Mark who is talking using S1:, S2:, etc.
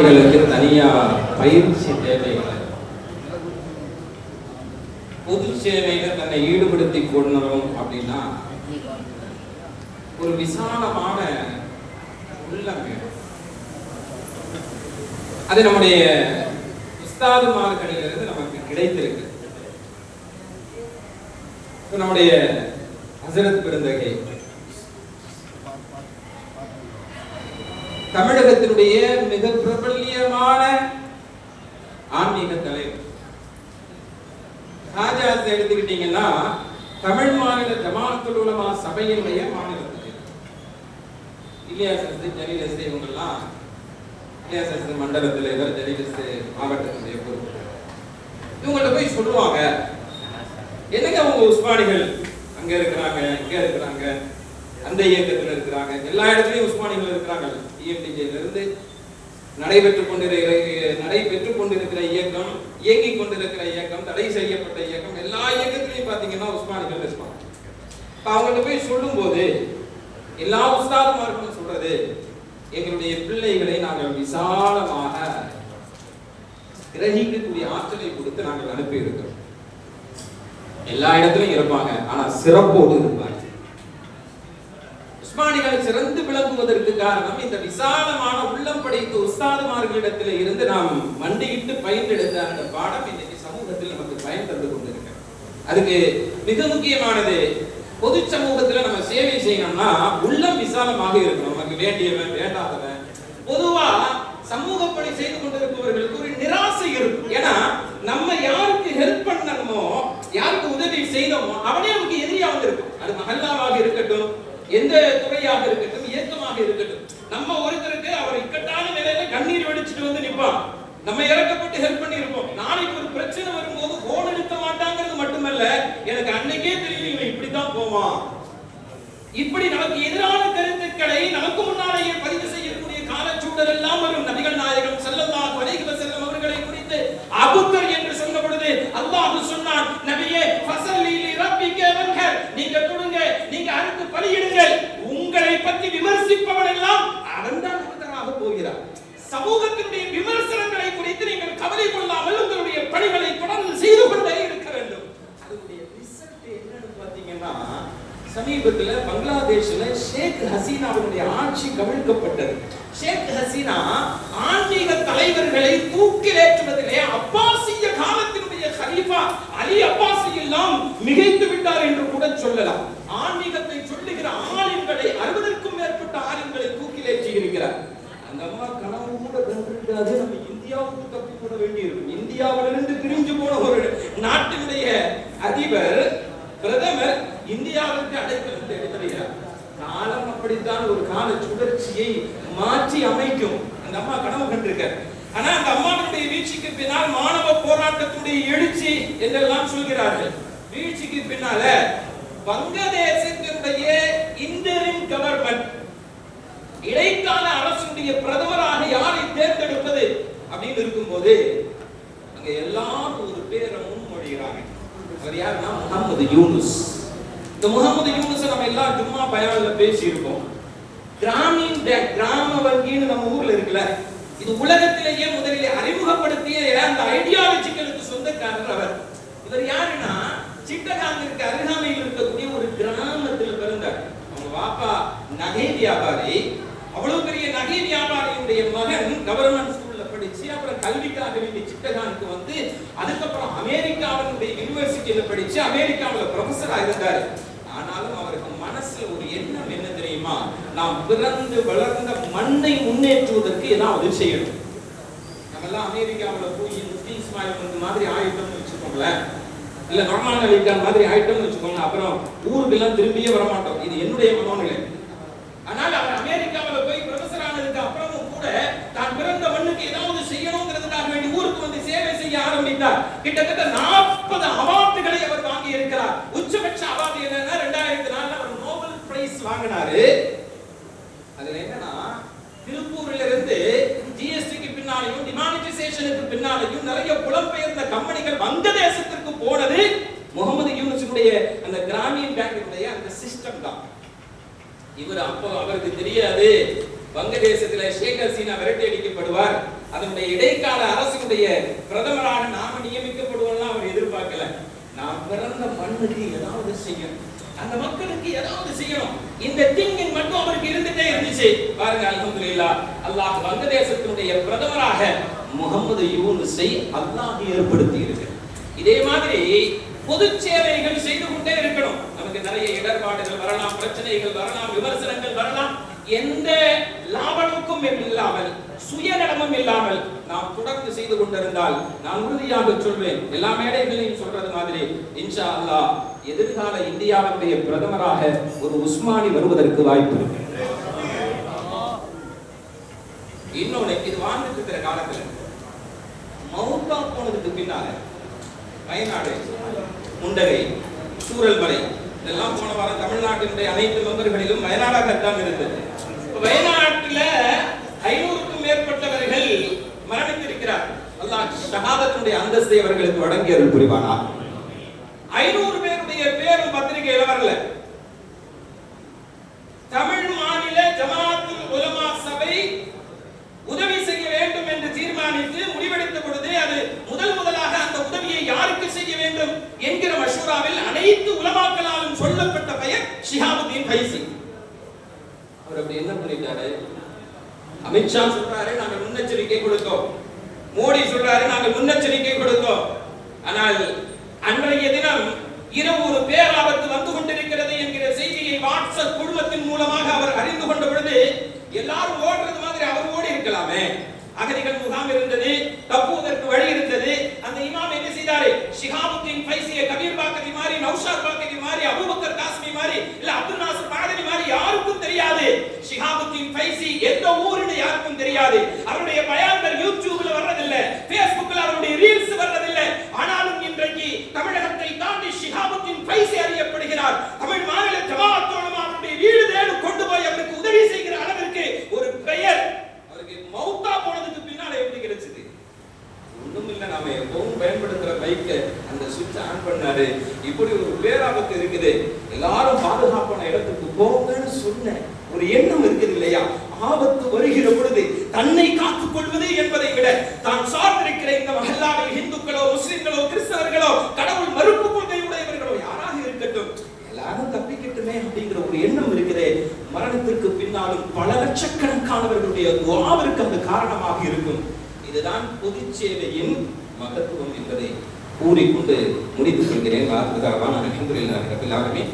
S1: குழந்தைகளுக்கு தனியா பயிற்சி தேவைகளை. பொது சேவையில தன்னை ஈடுபடுத்தி கொள்ளணும் அப்படின்னா ஒரு விசாலமான உள்ளம் அது நம்முடைய உஸ்தாதுமார்களிலிருந்து நமக்கு கிடைத்திருக்கு. நம்முடைய ஹசரத் பெருந்தகை. தமிழகத்தினுடைய மிக பிரபல்யமான ஆன்மீக தலைவர் மாநிலத்தை எடுத்துக்கிட்டீங்கன்னா தமிழ் மாநில ஜமாத்துல் உலமா சபையினுடைய மாநில இல்லையா இலியாஸ் அஸ்து இவங்கெல்லாம். இல்லையா அஸ்து மண்டல தலைவர் ஜலீலசு மாவட்டத்தினுடைய பொறுப்பு இவங்கள்ட்ட போய் சொல்லுவாங்க. என்னங்க அவங்க உஸ்மானிகள்? அங்க இருக்கிறாங்க இங்க இருக்கிறாங்க. அந்த இயக்கத்துல இருக்கிறாங்க. எல்லா இடத்துலயும் உஸ்மானிகள் இருக்கிறாங்க. டிஎம்டிஜேல இருந்து நடைபெற்றுக் கொண்டிருக்கிற நடைபெற்றுக் கொண்டிருக்கிற இயக்கம் இயங்கிக் கொண்டிருக்கிற இயக்கம் தடை செய்யப்பட்ட இயக்கம் எல்லா இயக்கத்திலையும் பார்த்தீங்கன்னா உஸ்மானிகள் இருப்பாங்க இப்போ அவங்கள்ட்ட போய் சொல்லும்போது எல்லா உஸ்தாதுமார்களும் சொல்றது எங்களுடைய பிள்ளைகளை நாங்கள் விசாலமாக கிரகிக்கக்கூடிய ஆற்றலை கொடுத்து நாங்கள் அனுப்பி இருக்கிறோம் எல்லா இடத்துலையும் இருப்பாங்க ஆனா சிறப்போடு இருப்பாங்க. உஸ்மானிகள் சிறந்து விளங்குவதற்கு காரணம் இந்த விசாலமான உள்ளம் உஸ்தாதுமார்களிடத்தில் இருந்து நாம் மண்டியிட்டு பயின்றெடுத்த அந்த பாடம் இன்னைக்கு சமூகத்தில் நமக்கு பயன் தந்து கொண்டிருக்கிறது. அதுக்கு மிக முக்கியமானது பொது சமூகத்துல நம்ம சேவை செய்யணும்னா உள்ளம் விசாலமாக இருக்கணும். நமக்கு வேண்டியவன் வேண்டாதவன். பொதுவா சமூக பணி செய்து கொண்டிருப்பவர்களுக்கு ஒரு நிராசை இருக்கும். ஏன்னா நம்ம யாருக்கு ஹெல்ப் பண்ணணுமோ யாருக்கு உதவி செய்தோமோ அவனே நமக்கு எதிரியா வந்திருக்கும் அது மகல்லாவாக இருக்கட்டும் எந்த நம்ம இறக்கப்பட்டு ஹெல்ப் பண்ணி இருப்போம் நாளைக்கு ஒரு பிரச்சனை வரும்போது போன் எடுக்க மாட்டாங்கிறது மட்டுமல்ல எனக்கு அன்னைக்கே தெரியும் இவன் இப்படித்தான் போவான். இப்படி நமக்கு எதிரான கருத்துக்களை நமக்கு முன்னாலேயே பதிவு செய்யக்கூடிய காலச்சூழல் எல்லாம் வரும். நபிகள் நாயகம் ஸல்லல்லாஹு அலைஹி செல்லும் அவர்களை குறித்து அபுத்தர் என்று சொன்ன பொழுது அல்லாஹ் சொன்னான் நபியே ஃபஸல்லி லி ரப்பிக நீங்க தொடுங்க நீங்க அறுத்து பலியிடுங்கள். உங்களை பற்றி விமர்சிப்பவன் எல்லாம் அவன்தான் அபுத்தராக போகிறார். சமூகத்தினுடைய விமர்சனம் குறித்து நீங்கள் கவலை கொள்ளாமல் உங்களுடைய பணிகளை தொடர்ந்து செய்து கொண்டே இருக்க வேண்டும் அதனுடைய ரிசல்ட் என்னன்னு பாத்தீங்கன்னா சமீபத்துல பங்களாதேஷ்ல ஷேக் ஹசீனாவுடைய ஆட்சி கவிழ்க்கப்பட்டது. ஷேக் ஹசீனா ஆன்மீக தலைவர்களை தூக்கிலேற்றுவதிலே அப்பாசிய காலத்தினுடைய கலீஃபா அலி அப்பாசி எல்லாம் மிகைத்து விட்டார் என்று கூட சொல்லலாம். ஆன்மீகத்தை சொல்லுகிற ஆலிம்களை அறுபதற்கும் மேற்பட்ட ஆலிம்களை தூக்கிலேற்றி இருக்கிறார் அந்த அம்மா கனவு கூட கண்டிருக்காது நம்ம இந்தியாவுக்கு தப்பி கூட வேண்டியிருக்கும். இந்தியாவிலிருந்து பிரிஞ்சு போன ஒரு நாட்டினுடைய அதிபர் பிரதமர் இந்தியாவிற்கு அடைக்கலம் தேடி காலம் அப்படித்தான் ஒரு கால சுழற்சியை மாற்றி அமைக்கும். அந்த அம்மா கனவு கண்டிருக்கார். ஆனா அந்த அம்மாவுடைய வீழ்ச்சிக்கு பின்னால் மாணவ போராட்டத்துடைய எழுச்சி என்றெல்லாம் சொல்கிறார்கள். வீழ்ச்சிக்கு பின்னால வங்கதேசத்தினுடைய இன்டரிம் கவர்மெண்ட் இடைக்கால அரசுடைய பிரதமராக யாரை தேர்ந்தெடுப்பது அப்படின்னு இருக்கும்போது அங்க எல்லாரும் ஒரு பேரை முன்மொழிகிறாங்க. அவர் யாருன்னா முகமது யூனுஸ். இந்த முகமது யூனுஸ் நம்ம எல்லாம் ஜும்மா பயான்ல பேசி இருக்கோம் கிராமீன் பேங்க் கிராம வங்கின்னு நம்ம ஊர்ல இருக்குல்ல இது உலகத்திலேயே முதலில் அறிமுகப்படுத்திய அந்த ஐடியாலஜிகளுக்கு சொந்தக்காரர் அவர். இவர் யாருன்னா சிட்டகாங்கிற்கு அருகாமையில் இருக்கக்கூடிய ஒரு கிராமத்தில் பிறந்தார். அவங்க வாப்பா நகை வியாபாரி. அவ்வளவு பெரிய நகை வியாபாரியுடைய மகன் கவர்மெண்ட் ஸ்கூல்ல படிச்சு அப்புறம் கல்விக்காக வேண்டி சிட்டகானுக்கு வந்து அதுக்கப்புறம் அமெரிக்காவினுடைய யூனிவர்சிட்டியில படிச்சு அமெரிக்காவில் ப்ரொஃபஸரா இருந்தார் ஆனாலும் அவருக்கு மனசுல ஒரு எண்ணம் என்ன தெரியுமா நாம் பிறந்து வளர்ந்த மண்ணை முன்னேற்றுவதற்கு எல்லாம் உதவி செய்யணும்? நம்ம எல்லாம் அமெரிக்காவில் போய் முஃப்தி இஸ்மாயில் வந்து மாதிரி ஆயிட்டோம்னு வச்சுக்கோங்களேன். இல்ல நொர்மான் அலிகான் மாதிரி ஆயிட்டோம்னு வச்சுக்கோங்க. அப்புறம் ஊருக்கெல்லாம் திரும்பியே வர மாட்டோம் இது என்னுடைய மனோநிலை. ஆனால் அவர் அமெரிக்கா போய் ப்ரொஃபஸர் ஆனதுக்கு அப்புறமும் கூட தான் பிறந்த மண்ணுக்கு ஏதாவது செய்யணுங்கிறதுக்காக வேண்டி ஊருக்கு வந்து சேவை செய்ய ஆரம்பித்தார் கிட்டத்தட்ட நாற்பது அவார்டுகளை அவர் வாங்கி இருக்கிறார் உச்சபட்ச அவார்டு என்னன்னா ரெண்டாயிரத்தி நாலுல அவர் நோபல் பிரைஸ் வாங்கினாரு அதுல என்னன்னா திருப்பூர்ல இருந்து ஜிஎஸ்டிக்கு பின்னாலையும் டிமானிட்டைசேஷனுக்கு பின்னாலையும் நிறைய புலம்பெயர்ந்த கம்பெனிகள் வங்கதேசத்திற்கு போனது முகமது யூனுஸினுடைய அந்த கிராமின் பேங்கினுடைய அந்த சிஸ்டம் தான் இவர் அப்போ அவருக்கு தெரியாது. வங்கதேசத்துல ஷேக் ஹசீனா விரட்டி அடிக்கப்படுவார். அதனுடைய இடைக்கால அரசினுடைய பிரதமராக நாம நியமிக்கப்படுவோம்லாம் அவர் எதிர்பார்க்கல. நான் பிறந்த மண்ணுக்கு ஏதாவது செய்யணும். அந்த மக்களுக்கு ஏதாவது செய்யணும். இந்த திங்கிங் மட்டும் அவருக்கு இருந்துட்டே இருந்துச்சு. பாருங்க அல்ஹம்துலில்லா. அல்லாஹ் வங்கதேசத்தினுடைய பிரதமராக முகமது யூனுஸை அல்லாஹ் ஏற்படுத்தி இருக்கு இதே மாதிரி பொது சேவைகள் செய்து கொண்டே இருக்கணும். நிறைய இடர்பாடுகள் வரலாம் பிரச்சனைகள் வரலாம் விமர்சனங்கள் வரலாம். எந்த லாபமுக்கும் இல்லாமல் சுயநலமும் இல்லாமல் நாம் தொடர்ந்து செய்து கொண்டிருந்தால் நான் உறுதியாக சொல்வேன். எல்லா மேடைகளையும் சொல்றது மாதிரி இன்ஷா அல்லாஹ் எதிர்கால இந்தியாவுடைய பிரதமராக ஒரு உஸ்மானி வருவதற்கு வாய்ப்பு இருக்கு. இன்னொன்னு இது வாழ்ந்துட்டு இருக்கிற காலத்துல. மவுத்தா போனதுக்கு பின்னால வயநாடு முண்டகை சூரல்மலை இதெல்லாம் போன வாரம் தமிழ்நாட்டினுடைய அனைத்து மெம்பர்களிலும் வயநாடாகத்தான் இருந்தது. வயநாட்டுல ஐநூறுக்கும் மேற்பட்டவர்கள் மரணித்திருக்கிறார் அல்லாஹ் ஷஹாதத்தினுடைய அந்தஸ்தை அவர்களுக்கு வழங்கி புரிவானா ஷிஹாபுதீன் அவர் அப்படி என்ன பண்ணிட்டாரு அமித்ஷா சொல்றாரு நாங்க முன்னெச்சரிக்கை கொடுத்தோம். மோடி சொல்றாரு நாங்க முன்னெச்சரிக்கை கொடுத்தோம். ஆனால் அன்றைய தினம் இரவு ஒரு பேராபத்து வந்து கொண்டிருக்கிறது என்கிற செய்தியை வாட்ஸ்அப் குழுமத்தின் மூலமாக அவர் அறிந்து கொண்ட பொழுது எல்லாரும் ஓடுறது மாதிரி அவர் ஓடி இருக்கலாமே. அகதிகள் முகாம் இருந்தது தப்புவதற்கு வழி இருந்தது. அந்த இமாம் என்ன செய்தாரு? ஷிஹாபுத்தீன் பைசிய கபீர் பாக்கதி மாதிரி நௌஷாத் பாக்கதி மாதிரி அபூபக்கர் காஸ்மி மாதிரி இல்ல அப்துல் நாசர் பாதனி மாதிரி யாருக்கும் தெரியாது ஷிஹாபுத்தீன் ஃபைசி எந்த ஊருன்னு யாருக்கும் தெரியாது அவருடைய பயான்கள் யூடியூப்ல வர்றதில்ல Facebookல அவருடைய ரீல்ஸ் வர்றதில்ல ஆனாலும் இன்றைக்கு தமிழகத்தை தாண்டி ஷிஹாபுத்தீன் ஃபைசி அறியப்படுகிறார் தமிழ் மாநில ஜமாஅத் உலமா அவருடைய வீடு தேடி கொண்டு போய் அவருக்கு உதவி செய்கிற அளவிற்கு ஒரு பெயர் அவருக்கு மௌத்தா போனதுக்கு பின்னால எப்படி கிடைச்சது ஒண்ணும் இல்ல நாம எப்பவும் பயன்படுத்துற பைக்க அந்த சுவிட்ச் ஆன் பண்ணாரு இப்படி ஒரு பேராபத்து இருக்குது எல்லாரும் பாதுகாப்பான இடத்துக்கு போங்கன்னு சொன்ன ஒரு எண்ணம் இருக்குது இல்லையா? ஆபத்து வருகிற பொழுது தன்னை காத்துக் கொள்வது என்பதை விட தான் சார்ந்திருக்கிற இந்த மஹல்லாவில் இந்துக்களோ முஸ்லிம்களோ கிறிஸ்தவர்களோ கடவுள் மறுப்பு கொள்கை உடையவர்களோ யாராக இருக்கட்டும்? எல்லாரும் தப்பிக்கட்டுமே அப்படிங்கிற ஒரு எண்ணம் இருக்கிறே மரணத்திற்கு பின்னாலும் பல லட்சக்கணக்கானவர்களுடைய துவாவிற்கு அந்த காரணமாக இருக்கும். இதுதான் பொது சேவையின் மகத்துவம் என்பதை கூறிக்கொண்டு முடித்துக் கொள்கிறேன். வார்த்தைக்காக நான் அலமதுல்லாஹி ரபில் ஆலமீன்